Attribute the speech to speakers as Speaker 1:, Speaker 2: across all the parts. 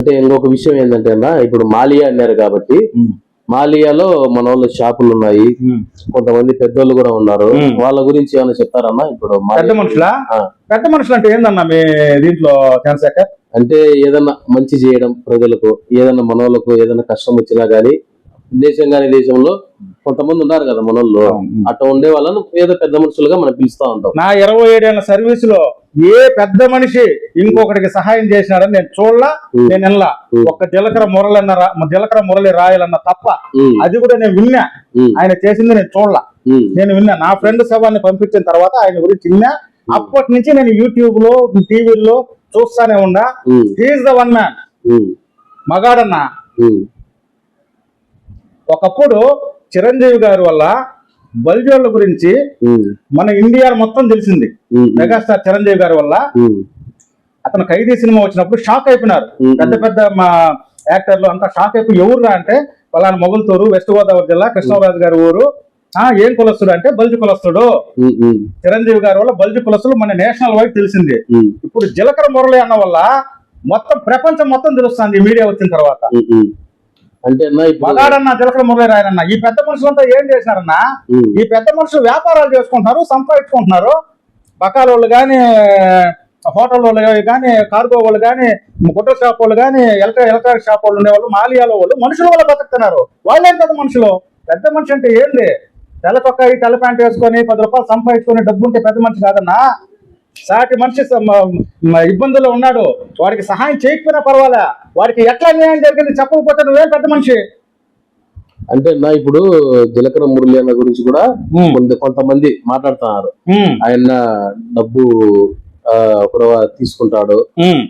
Speaker 1: అంటే ఇంకొక విషయం ఏంటంటే అన్న ఇప్పుడు మాలియా అన్నారు కాబట్టి మాలియాలో మన వాళ్ళు షాపులు ఉన్నాయి కొంతమంది పెద్దోళ్ళు కూడా ఉన్నారు వాళ్ళ గురించి ఏమైనా చెప్తారమ్మా ఇప్పుడు
Speaker 2: పెద్ద మనుషుల పెద్ద మనుషులు అంటే ఏందన్నా మీ దీంట్లో చంద్రశేఖర్
Speaker 1: అంటే ఏదన్నా మంచి చేయడం ప్రజలకు ఏదన్నా మనోళ్ళకు ఏదన్నా కష్టం వచ్చినా గానీ దేశం గాని దేశంలో కొంతమంది ఉన్నారు కదా మనల్లో అటు ఉండే వాళ్ళను ఏదో పెద్ద మనుషులుగా మనం పిలుస్తా ఉంటాం
Speaker 2: నా ఇరవై ఏడేళ్ల సర్వీస్ లో ఏ పెద్ద మనిషి ఇంకొకటికి సహాయం చేసినాడని నేను చూడలా నేను వెళ్ళా ఒక జలకర మురళన్న జలకర మురళి రాయాలన్న తప్ప అది కూడా నేను విన్నా ఆయన చేసింది నేను చూడలా నేను విన్నా నా ఫ్రెండ్ సభాన్ని పంపించిన తర్వాత ఆయన గురించి విన్నా అప్పటి నుంచి నేను యూట్యూబ్ లో టీవీలో చూస్తానే ఉన్నా హీఈస్ ద వన్ మ్యాన్ మగాడన్నా ఒకప్పుడు చిరంజీవి గారి వల్ల బల్జోళ్ల గురించి మన ఇండియా మొత్తం తెలిసింది మెగాస్టార్ చిరంజీవి గారి వల్ల అతను ఖైదీ సినిమా వచ్చినప్పుడు షాక్ అయిపోయినారు పెద్ద పెద్ద మా యాక్టర్లు అంతా షాక్ అయిపోయి రా అంటే పలానా మొగులతూరు వెస్ట్ గోదావరి జిల్లా కృష్ణరాజు గారి ఊరు ఆ ఏం కులస్తుడు అంటే బల్జు కులస్తుడు చిరంజీవి గారి వల్ల బల్జు కులస్తులు మన నేషనల్ వైడ్ తెలిసింది ఇప్పుడు జిలకర మురళి అన్న వల్ల మొత్తం ప్రపంచం మొత్తం తెలుస్తుంది మీడియా వచ్చిన తర్వాత అంటే మగాడన్నా తిలకల మురళి రాయనన్నా ఈ పెద్ద మనుషులంతా ఏం చేశారన్నా ఈ పెద్ద మనుషులు వ్యాపారాలు చేసుకుంటున్నారు సంపాదించుకుంటున్నారు బకాల వాళ్ళు కానీ హోటల్ వాళ్ళు కానీ కార్గో వాళ్ళు కానీ గుట్ట షాప్ వాళ్ళు కానీ ఎలక్ట్రా ఎలక్ట్రానిక్ షాప్ వాళ్ళు ఉండేవాళ్ళు మాలియాలో వాళ్ళు మనుషుల వల్ల బతుకుతున్నారు వాళ్ళేం పెద్ద మనుషులు పెద్ద మనిషి అంటే ఏంది తెల్ల ఈ తెల్ల ప్యాంట్ వేసుకొని పది రూపాయలు సంపాదించుకొని డబ్బు ఉంటే పెద్ద మనిషి కాదన్నా సాటి మనిషి ఇబ్బందుల్లో ఉన్నాడు వాడికి సహాయం చేయకపోయినా పర్వాలే వాడికి ఎట్లా న్యాయం జరిగింది చెప్పకపోతే నువ్వేం పెద్ద మనిషి
Speaker 1: అంటే నా ఇప్పుడు జిలకర మురళి అన్న గురించి కూడా కొంత కొంతమంది మాట్లాడుతున్నారు ఆయన డబ్బు తీసుకుంటాడు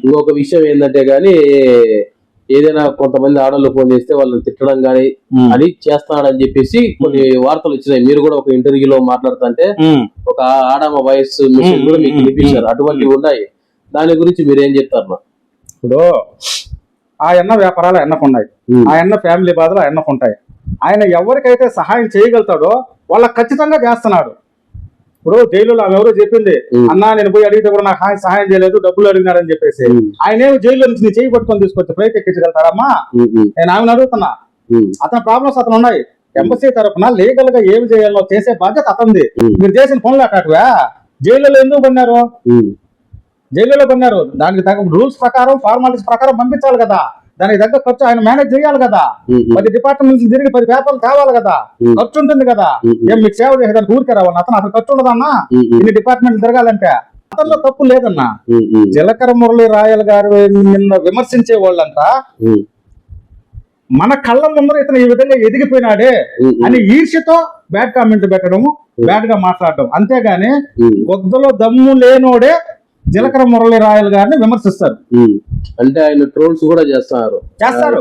Speaker 1: ఇంకొక విషయం ఏంటంటే గాని ఏదైనా కొంతమంది ఆడవాళ్ళు ఫోన్ చేస్తే వాళ్ళని తిట్టడం కానీ అది చేస్తున్నాడని చెప్పేసి కొన్ని వార్తలు వచ్చినాయి మీరు కూడా ఒక ఇంటర్వ్యూలో మాట్లాడుతుంటే ఒక ఆడమ వయస్సు మిషన్ కూడా మీకు వినిపించారు అటువంటివి ఉన్నాయి దాని గురించి మీరు ఏం చెప్తారు
Speaker 2: ఇప్పుడు ఆ ఎన్న వ్యాపారాలు ఎన్నకు ఉన్నాయి ఆ ఎన్న ఫ్యామిలీ బాధలు ఎన్నకుంటాయి ఉంటాయి ఆయన ఎవరికైతే సహాయం చేయగలుగుతాడో వాళ్ళకి ఖచ్చితంగా చేస్తున్నాడు ఇప్పుడు జైలులో ఆమె ఎవరో చెప్పింది అన్నా నేను పోయి అడిగితే కూడా నాకు సహాయం చేయలేదు డబ్బులు అడిగినారని చెప్పేసి ఆయన ఏమి జైల్లో నుంచి చేయి పట్టుకొని తీసుకొచ్చి ఫ్లైట్ ఎక్కించగలుగుతారమ్మా నేను ఆమెను అడుగుతున్నా అతని ప్రాబ్లమ్స్ అతను ఉన్నాయి ఎంబసీ తరఫున లీగల్ గా ఏమి చేయాలో చేసే బాధ్యత అతంది మీరు చేసిన ఫోన్లు అట్టాటువా జైల్లో ఎందుకు పన్నారు జైల్లో పన్నారు దానికి తగ్గ రూల్స్ ప్రకారం ఫార్మాలిటీస్ ప్రకారం పంపించాలి కదా దానికి తగ్గ ఖర్చు ఆయన మేనేజ్ చేయాలి కదా పది డిపార్ట్మెంట్ నుంచి తిరిగి పది పేపర్లు కావాలి కదా ఖర్చు ఉంటుంది కదా ఏం మీకు సేవ చేసేదాన్ని ఊరికే రావాలి అతను అసలు ఖర్చు ఉండదన్నా ఇన్ని డిపార్ట్మెంట్లు తిరగాలంటే అతనిలో తప్పు లేదన్నా జలకర మురళి రాయల్ గారు నిన్న విమర్శించే వాళ్ళంతా మన కళ్ళ ముందర ఇతను ఈ విధంగా ఎదిగిపోయినాడే అని ఈర్ష్యతో బ్యాడ్ కామెంట్ పెట్టడం బ్యాడ్ గా మాట్లాడడం అంతేగాని బొగ్గలో దమ్ము లేనోడే జీలకర్ర మురళి రాయల్ గారిని విమర్శిస్తారు
Speaker 1: అంటే ఆయన ట్రోల్స్ కూడా చేస్తారు
Speaker 2: చేస్తారు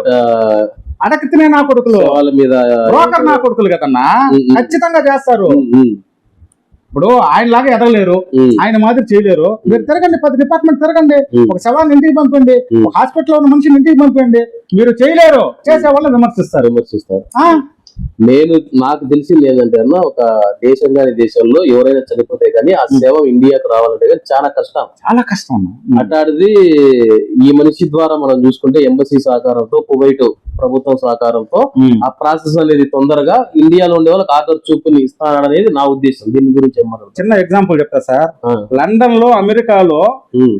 Speaker 2: అడక తినే నా కొడుకులు వాళ్ళ మీద బ్రోకర్ నా కొడుకులు కదన్నా ఖచ్చితంగా చేస్తారు ఇప్పుడు ఆయన లాగా ఎదగలేరు ఆయన మాదిరి చేయలేరు మీరు తిరగండి పది డిపార్ట్మెంట్ తిరగండి ఒక శవాన్ని ఇంటికి పంపండి లో ఉన్న మనిషిని ఇంటికి పంపండి మీరు చేయలేరు చేసే వాళ్ళు విమర్శిస్తారు
Speaker 1: విమర్శిస్తారు నేను నాకు తెలిసి లేదంటే అన్న ఒక దేశం కాని దేశంలో ఎవరైనా చనిపోతే కానీ ఆ శవం ఇండియాకు రావాలంటే కానీ చాలా కష్టం చాలా కష్టం అట్లాంటిది ఈ మనిషి ద్వారా మనం చూసుకుంటే ఎంబసీ సహకారంతో కువైట్ ప్రభుత్వం సహకారంతో ఆ ప్రాసెస్ అనేది తొందరగా ఇండియాలో ఉండే వాళ్ళకి ఆఖరి చూపుని ఇస్తాననేది నా ఉద్దేశం దీని గురించి
Speaker 2: చిన్న ఎగ్జాంపుల్ చెప్తా సార్ లండన్ లో అమెరికాలో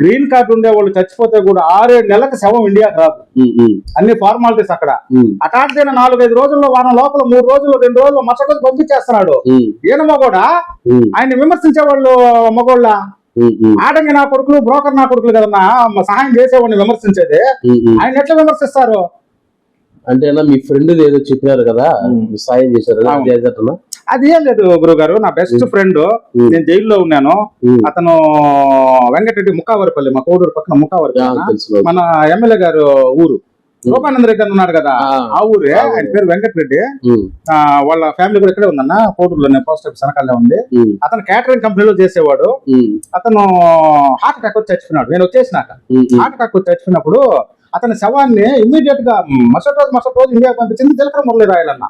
Speaker 2: గ్రీన్ కార్డు ఉండే వాళ్ళు చచ్చిపోతే కూడా ఆరేడు నెలలకు శవం ఇండియాకి రాదు అన్ని ఫార్మాలిటీస్ అక్కడ అటాంటిదైన నాలుగైదు రోజుల్లో వారం లోపల మూడు రోజులు రెండు రోజులు మచ్చకొచ్చి పంపించేస్తున్నాడు ఈయన మగోడా ఆయన విమర్శించే వాళ్ళు మగోళ్ళ ఆటంగి నా కొడుకులు బ్రోకర్ నా కొడుకులు కదన్నా సహాయం చేసేవాడిని విమర్శించేది ఆయన ఎట్లా విమర్శిస్తారు
Speaker 1: అంటే మీ ఫ్రెండ్ ఏదో చెప్పారు కదా సాయం చేశారు
Speaker 2: అది ఏం లేదు గురువు గారు నా బెస్ట్ ఫ్రెండ్ నేను జైల్లో ఉన్నాను అతను వెంకటరెడ్డి ముక్కావరిపల్లి మా కోడూరు పక్కన ముఖావరిపల్లి మన ఎమ్మెల్యే గారు ఊరు గోపానంద రెడ్డి అని ఉన్నాడు కదా ఆ ఊరే ఆయన పేరు రెడ్డి వాళ్ళ ఫ్యామిలీ కూడా ఇక్కడే ఉందన్న కోటూరులోనే పోస్ట్ ఆఫీస్ వెనకాలే ఉంది అతను క్యాటరింగ్ కంపెనీలో చేసేవాడు అతను హార్ట్ అటాక్ వచ్చి చచ్చిపోయినాడు నేను వచ్చేసినాక హార్ట్ అటాక్ వచ్చి చచ్చిపోయినప్పుడు అతని శవాన్ని ఇమీడియట్ గా మరుసటి రోజు మరుసటి రోజు ఇండియా పంపించింది దిలకర మురళి రాయలన్న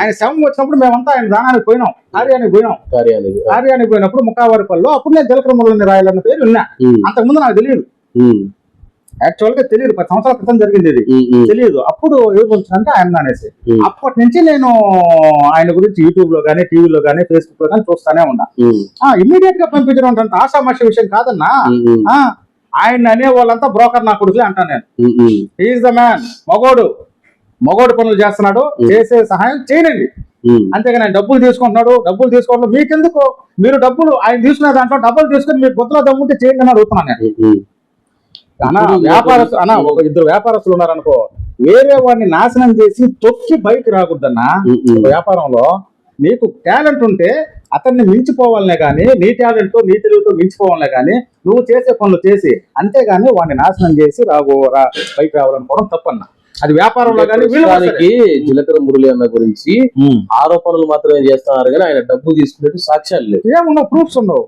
Speaker 2: ఆయన శవం వచ్చినప్పుడు మేమంతా ఆయన దానానికి పోయినాం కార్యానికి పోయినాం కార్యానికి పోయినప్పుడు ముఖావారి పనిలో అప్పుడు నేను దిలకర మురళి రాయలన్న పేరు విన్నా అంతకుముందు నాకు తెలియదు యాక్చువల్ గా తెలియదు పది సంవత్సరాల క్రితం జరిగింది ఇది తెలియదు అప్పుడు ఎవరు పిలిచారంటే ఆయన అనేసి అప్పటి నుంచి నేను ఆయన గురించి యూట్యూబ్ లో కానీ టీవీలో కానీ ఫేస్బుక్ లో కానీ చూస్తానే ఉన్నా ఇమీడియట్ గా పంపించడం అంటే విషయం కాదన్నా ఆయన అనే వాళ్ళంతా బ్రోకర్ నా కొడుకులే అంటాను నేను హీఈస్ ద మ్యాన్ మగోడు మగోడు పనులు చేస్తున్నాడు చేసే సహాయం చేయనండి అంతేగాని డబ్బులు తీసుకుంటున్నాడు డబ్బులు తీసుకోవడం మీకెందుకు మీరు డబ్బులు ఆయన తీసుకునే దాంట్లో డబ్బులు తీసుకుని మీరు గుర్తులో దమ్ముంటే చేయండి అని అడుగుతున్నాను నేను వ్యాపారస్తు అనా ఒక ఇద్దరు వ్యాపారస్తులు ఉన్నారనుకో వేరే వాడిని నాశనం చేసి తొక్కి బయటకు రాకూడదన్నా వ్యాపారంలో నీకు టాలెంట్ ఉంటే అతన్ని మించిపోవాలనే కానీ నీ తో నీ తెలివితో మించిపోవాలనే కానీ నువ్వు చేసే పనులు చేసి అంతేగాని వాడిని నాశనం చేసి రాగోరా బయట రావాలనుకోవడం తప్పన్నా అది వ్యాపారంలో కానీ వీళ్ళకి
Speaker 1: జీలకర్ర మురళి అన్న గురించి ఆరోపణలు మాత్రమే చేస్తున్నారు కానీ ఆయన డబ్బు తీసుకున్నట్టు సాక్ష్యాలు
Speaker 2: లేవు ఏమున్నావు ప్రూఫ్స్ ఉండవు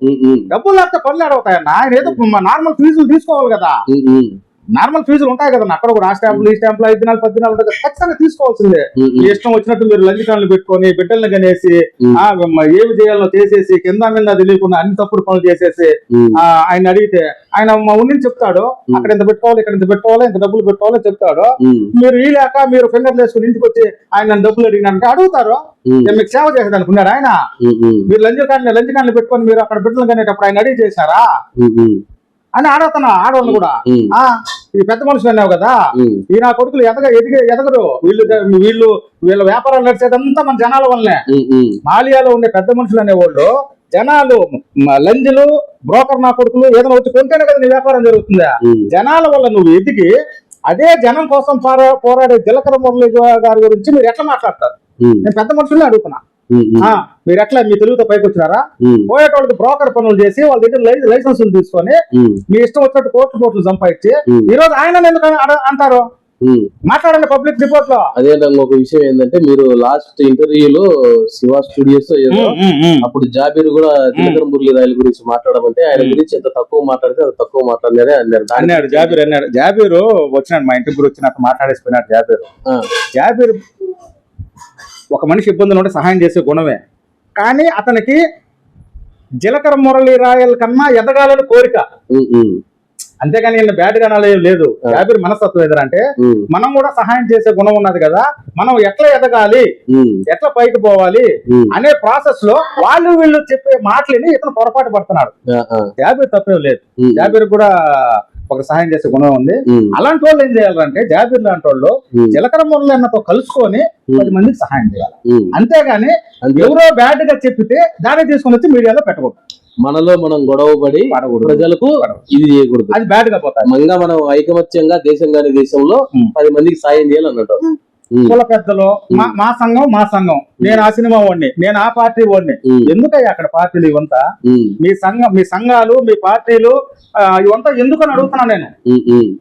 Speaker 2: డబ్బులు లేకపోతే పనులు అడవుతాయన్న ఆయన ఏదో నార్మల్ ఫీజులు తీసుకోవాలి కదా నార్మల్ ఫీజులు ఉంటాయి కదా అక్కడ కూడా ఆ స్టాంపులు ఈ స్టాంపులు ఐదు దినాలు పది దినాలు ఉంటాయి ఖచ్చితంగా తీసుకోవాల్సిందే మీ ఇష్టం వచ్చినట్టు మీరు లంజికాలను పెట్టుకొని బిడ్డల్ని కనేసి ఆ ఏమి చేయాలో చేసేసి కింద మీద తెలియకుండా అన్ని తప్పుడు పనులు చేసేసి ఆయన అడిగితే ఆయన ఉండి చెప్తాడు అక్కడ ఇంత పెట్టుకోవాలి ఇక్కడ ఇంత పెట్టుకోవాలి ఇంత డబ్బులు పెట్టుకోవాలి చెప్తాడు మీరు ఈ లేక మీరు ఫింగర్ వేసుకుని ఇంటికి వచ్చి ఆయన డబ్బులు అడిగినాక అడుగుతారు మీకు సేవ చేసేది అనుకున్నాడు ఆయన మీరు లంజికాన్ని లంజికాన్ని పెట్టుకొని మీరు అక్కడ బిడ్డలు కనేటప్పుడు ఆయన అడిగి చేశారా అని ఆడతాను ఆడవాళ్ళు కూడా ఈ పెద్ద మనుషులు అన్నావు కదా ఈ నా కొడుకులు ఎదగ ఎదిగే ఎదగరు వీళ్ళు వీళ్ళు వీళ్ళ వ్యాపారాలు నడిచేదంతా మన జనాల వల్లనే మాలియాలో ఉండే పెద్ద మనుషులు అనేవాళ్ళు జనాలు లంజులు బ్రోకర్ నా కొడుకులు ఏదైనా వచ్చి కొంటేనే కదా నీ వ్యాపారం జరుగుతుందా జనాల వల్ల నువ్వు ఎదిగి అదే జనం కోసం పోరాడే జిలకర మురళి గారి గురించి మీరు ఎట్లా మాట్లాడతారు నేను పెద్ద మనుషుల్ని అడుగుతున్నా మీరు ఎట్లా మీ తెలుగుతో పైకి వచ్చినారా పోయే వాళ్ళకి బ్రోకర్ పనులు చేసి వాళ్ళ దగ్గర లైసెన్సులు తీసుకొని మీ ఇష్టం వచ్చినట్టు కోర్టు కోట్లు సంపాదించి ఈ రోజు ఆయన ఎందుకు అంటారు మాట్లాడండి పబ్లిక్ రిపోర్ట్ లో
Speaker 1: అదే ఒక విషయం ఏంటంటే మీరు లాస్ట్ ఇంటర్వ్యూలో శివ స్టూడియోస్ అప్పుడు జాబీర్ కూడా దినకరం మురళి రాయల గురించి మాట్లాడమంటే ఆయన గురించి ఎంత తక్కువ మాట్లాడితే అంత తక్కువ మాట్లాడలేదే అన్నారు
Speaker 2: అన్నాడు జాబీర్ అన్నాడు జాబీర్ వచ్చినాడు మా ఇంటి గురించి నాకు మాట్లాడేసిపోయినాడు జాబీర్ జాబీర్ ఒక మనిషి ఇబ్బందులు ఉంటే సహాయం చేసే గుణమే కానీ అతనికి జీలకర్ర మురళి రాయల కన్నా ఎదగాలని కోరిక అంతేగాని ఈయన బ్యాడ్ గానాలు లేదు యాబిర్ మనస్తత్వం ఎదురంటే మనం కూడా సహాయం చేసే గుణం ఉన్నది కదా మనం ఎట్లా ఎదగాలి ఎట్లా పైకి పోవాలి అనే ప్రాసెస్ లో వాళ్ళు వీళ్ళు చెప్పే మాటలని ఇతను పొరపాటు పడుతున్నాడు యాబిర్ తప్పేం లేదు యాబిర్ కూడా ఒక సహాయం చేసే గుణం ఉంది అలాంటి వాళ్ళు ఏం చేయాలంటే జాబీర్ లాంటి వాళ్ళు జీలకర్ర మురళి కలుసుకొని పది మందికి సహాయం చేయాలి అంతేగాని ఎవరో బ్యాడ్ గా చెప్పితే దాన్ని తీసుకుని వచ్చి మీడియాలో పెట్టకూడదు
Speaker 1: మనలో మనం గొడవ పడి ప్రజలకు ఇది చేయకూడదు
Speaker 2: అది బ్యాడ్ గా పోతాయి
Speaker 1: ఇంకా మనం ఐకమత్యంగా దేశం కాని దేశంలో పది మందికి సాయం చేయాలన్నట్టు
Speaker 2: కుల పెద్దలో మా సంఘం మా సంఘం నేను ఆ సినిమా వాడిని నేను ఆ పార్టీ వాడిని ఎందుకయ్యా అక్కడ పార్టీలు ఇవంతా మీ సంఘం మీ సంఘాలు మీ పార్టీలు ఇవంతా ఎందుకు అని అడుగుతున్నా నేను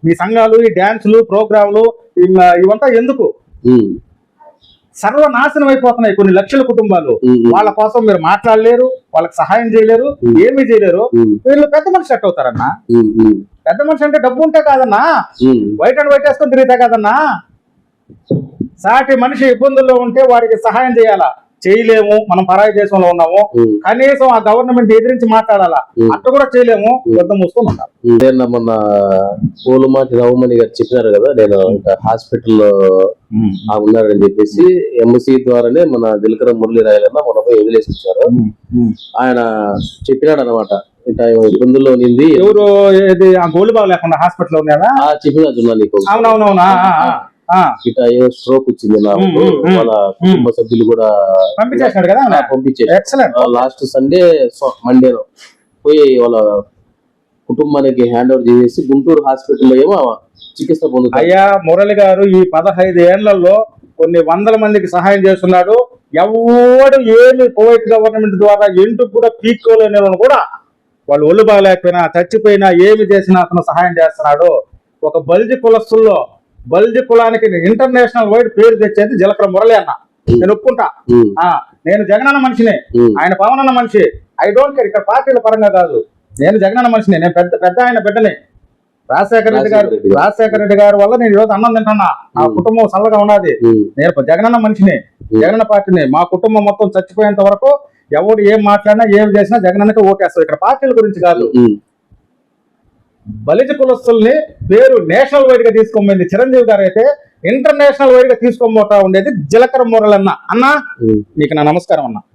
Speaker 2: మీ సంఘాలు ఈ డాన్సులు ప్రోగ్రాములు ఇవంతా ఎందుకు సర్వనాశనం అయిపోతున్నాయి కొన్ని లక్షల కుటుంబాలు వాళ్ళ కోసం మీరు మాట్లాడలేరు వాళ్ళకి సహాయం చేయలేరు ఏమీ చేయలేరు వీళ్ళు పెద్ద మనిషి సెట్ అవుతారన్నా పెద్ద మనిషి అంటే డబ్బు ఉంటే కాదన్నా వైట్ అండ్ వైట్ వేసుకొని తిరిగితే కాదన్నా సాటి మనిషి ఇబ్బందుల్లో ఉంటే వారికి సహాయం చేయాలా చేయలేము మనం పరాయి దేశంలో ఉన్నాము కనీసం ఆ గవర్నమెంట్ ఎదిరించి మాట్లాడాలా అట్ట కూడా చేయలేము పెద్ద మూసుకొని ఉంటారు
Speaker 1: నేను మొన్న మాట రావుమణి గారు చెప్పినారు కదా నేను హాస్పిటల్లో ఉన్నారని చెప్పేసి ఎంసీ ద్వారానే మన దిల్కర మురళి రాయలన్న మన పోయి వదిలేసి వచ్చారు ఆయన చెప్పినాడు అనమాట ఇబ్బందుల్లో నింది
Speaker 2: ఎవరు ఏది ఆ గోల్డ్ బాగా లేకుండా హాస్పిటల్ ఉన్నాయా
Speaker 1: చెప్పినా నీకు అవునవునవునా ఇట ఏదో స్ట్రోక్ వచ్చింది నాకు వాళ్ళ కుటుంబ సభ్యులు కూడా
Speaker 2: పంపించేసాడు కదా
Speaker 1: పంపించేసాడు లాస్ట్ సండే మండేలో పోయి వాళ్ళ కుటుంబానికి హ్యాండ్ ఓవర్ చేసేసి గుంటూరు హాస్పిటల్లో ఏమో చికిత్స పొందుతారు
Speaker 2: అయ్యా మురళి గారు ఈ పదహైదు ఏళ్లలో కొన్ని వందల మందికి సహాయం చేస్తున్నాడు ఎవడు ఏమి కువైట్ గవర్నమెంట్ ద్వారా ఎందుకు కూడా పీక్కోలేని వాళ్ళని కూడా వాళ్ళు ఒళ్ళు బాగలేకపోయినా చచ్చిపోయినా ఏమి చేసినా అతను సహాయం చేస్తున్నాడు ఒక బల్జి కులస్తుల్లో బల్జి కులానికి ఇంటర్నేషనల్ వైడ్ పేరు తెచ్చేది జీలకర్ర మురళి అన్న నేను ఒప్పుకుంటా నేను జగనన్న మనిషినే ఆయన పవన్ అన్న మనిషి ఐ డోంట్ కేర్ ఇక్కడ పార్టీల పరంగా కాదు నేను జగనన్న మనిషిని నేను పెద్ద పెద్ద ఆయన బిడ్డని రాజశేఖర రెడ్డి గారు రాజశేఖర రెడ్డి గారి వల్ల నేను ఈరోజు అన్నం తింటున్నా నా కుటుంబం చల్లగా ఉన్నది నేను జగనన్న మనిషిని జగన్ పార్టీని మా కుటుంబం మొత్తం చచ్చిపోయేంత వరకు ఎవడు ఏం మాట్లాడినా ఏం చేసినా జగనన్నకి ఓటేస్తారు ఇక్కడ పార్టీల గురించి కాదు బలిజ కులస్తుల్ని పేరు నేషనల్ వైడ్ గా తీసుకోబోయింది చిరంజీవి గారు అయితే ఇంటర్నేషనల్ వైడ్ గా తీసుకోబోతా ఉండేది జీలకర్ర మూరలన్నా అన్నా నీకు నా నమస్కారం అన్నా